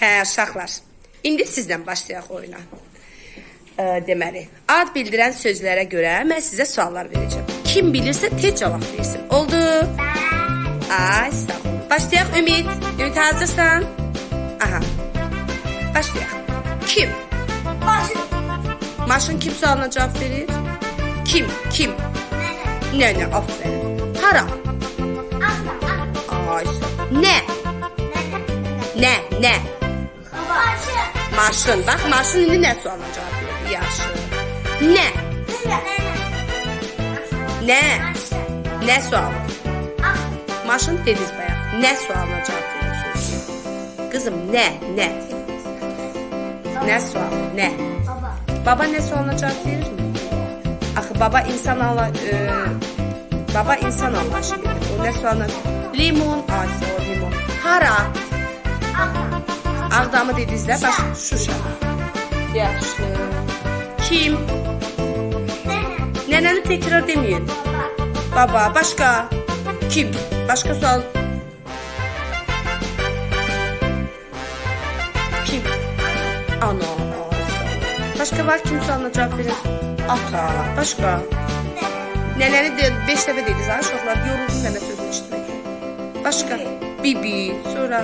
Hə, uşaqlar. İndi sizlə başlayaq oyuna. Ə, deməli, ad bildirən sözlərə görə mən sizə suallar verəcəm. Kim bilirsə tez cavab versin. Oldu? Ay, sağ ol. Başlayaq Ümid. Ümid hazırsan? Aha. Başlayaq. Kim? Maşın kim sualına cavab verir? Kim? Kim? Nənə, aferin. Hara? Ay, sağ ol. Nə? Nə? Nə? Maşın. Bax, maşın indi nə sualına cavab verir? Yaxşı. Nə? Nə? Nə sualı? Maşın dediniz bayaq. Nə sualına cavab verirsiniz? Qızım, nə? Nə? Nə sual? Nə? Baba nə sualına cavab verirmi? Axı baba insan Allah e, baba insan anlayışı bilir. O nə sualına? Limon, ay, limon. Hara? Ağdamı dediniz də, baş Şuşa. Yaxşı. Kim? Nənəni təkrar deməyin. Baba, başqa? Kim? Başqa sual. Kim? Ana. Başqa var kim sualına cavab verir? Ata. Başqa? Nənəni də 5 dəfə dediniz ha uşaqlar. Yoruldum nənə sözünü eşitmək. Başqa? Bibi, sonra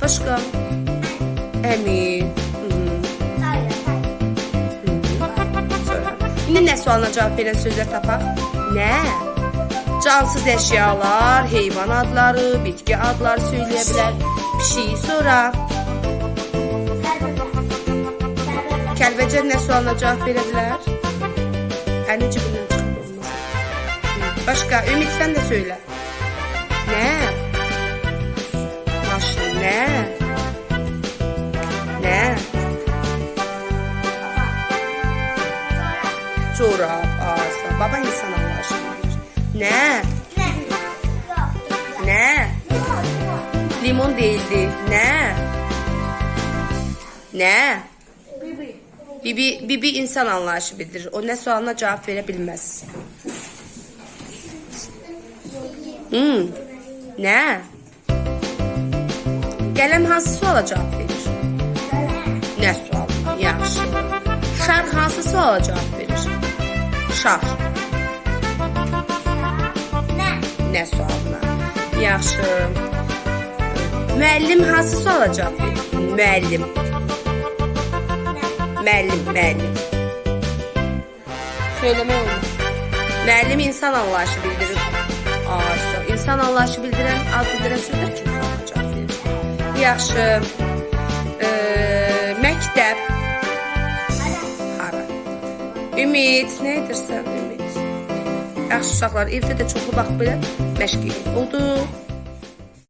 başqa? Əmi. hı, Sonra. İndi nə sualına cavab verən sözlər tapaq? Nə? Cansız əşyalar, heyvan adları, bitki adları söyləyə bilər. Pişik sonra. Kəlbəcər nə sualına cavab verə bilər? Əlini cibindən çıxıb olmaz. Hı, Başqa, Ümid sən də söylə. Nə? Maşın, nə? Nə? Çorap, asa. Baba insan anlayışı bilir. Nə? Nə? Limon değildi. Nə? Nə? Bibi, bibi insan anlayışı bildirir. O nə sualına cavab verə bilməz. Hmm. Nə? Qələm hansı suala cavab verir? Nə sual? Yaxşı. Şar hansı suala cavab verir? Şar. Nə sualına? Yaxşı. Müəllim hansı suala cavab verir? Müəllim. Müəllim, müəllim. Söyləmək olmaz. Müəllim insan anlayışı bildirir. So, insan anlayışı bildirən, ad bildirən sözlər kim sualına cavab verir? Yaxşı. Ee, məktəb. Hara? Ümid, nə edirsən Ümid? Yaxşı uşaqlar, evdə də çoxlu vaxt belə məşq edin. Oldu.